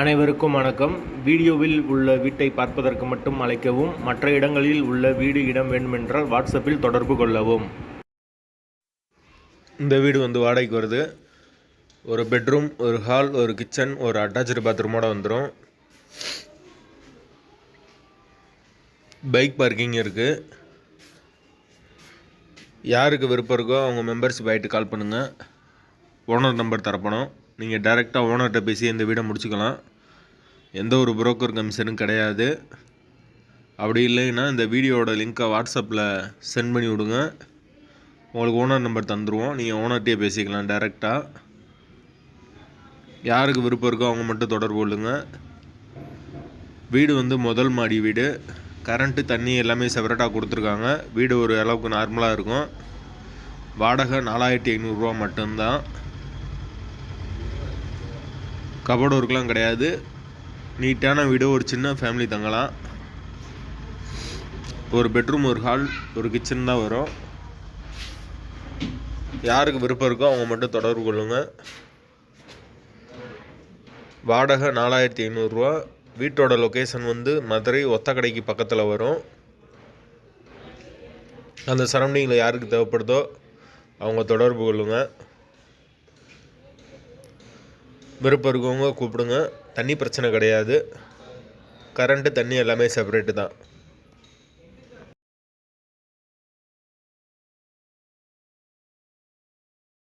அனைவருக்கும் வணக்கம். வீடியோவில் உள்ள வீட்டை பார்ப்பதற்கு மட்டும் அழைக்கவும் மற்ற இடங்களில் உள்ள வீடு இடம் வேண்டுமென்றால் வாட்ஸ்அப்பில் தொடர்பு கொள்ளவும். இந்த வீடு வந்து வாடகைக்கு வருது. ஒரு பெட்ரூம் ஒரு ஹால் ஒரு கிச்சன் ஒரு அட்டாச்சு பாத்ரூமோட வந்துடும் பைக் பார்க்கிங் இருக்குது யாருக்கு விருப்பம் இருக்கோ அவங்க மெம்பர்ஷிப் ஆகிட்டு கால் பண்ணுங்கள் ஓனர் நம்பர் தரப்பணும். நீங்கள் டைரெக்டாக ஓனர்கிட்ட பேசி இந்த வீடை முடிச்சுக்கலாம். எந்த ஒரு புரோக்கர் கமிஷனும் கிடையாது. அப்படி இல்லைன்னா இந்த வீடியோட லிங்க்கை வாட்ஸ்அப்பில் சென்ட் பண்ணி விடுங்க. உங்களுக்கு ஓனர் நம்பர் தந்துடுவோம் நீங்கள் ஓனர்கிட்டே பேசிக்கலாம் டைரெக்டாக யாருக்கு விருப்பம் இருக்கோ அவங்க மட்டும் தொடர்பு கொள்ளுங்க. வீடு வந்து முதல் மாடி வீடு. கரண்ட்டு தண்ணி எல்லாமே செப்பரேட்டாக கொடுத்துருக்காங்க. வீடு ஒரு அளவுக்கு நார்மலாக இருக்கும். வாடகை நாலாயிரத்தி ஐநூறுரூவா மட்டும்தான். கபோர்டு ஒர்க்லாம் கிடையாது. நீட்டான வீடு ஒரு சின்ன ஃபேமிலி தங்கலாம். ஒரு பெட்ரூம் ஒரு ஹால் ஒரு கிச்சன் தான் வரும். யாருக்கு விருப்பம் இருக்கோ அவங்க மட்டும் தொடர்பு கொள்ளுங்கள் வாடகை நாலாயிரத்தி ஐநூறுரூவா வீட்டோட லொக்கேஷன் வந்து மதுரை ஒத்தக்கடைக்கு பக்கத்தில் வரும். அந்த சரௌண்டிங்கில் யாருக்கு தேவைப்படுதோ அவங்க தொடர்பு கொள்ளுங்கள் விருப்பம் இருக்கவங்க கூப்பிடுங்க. தண்ணி பிரச்சனை கிடையாது. கரண்ட்டு தண்ணி எல்லாமே செப்பரேட்டு தான்.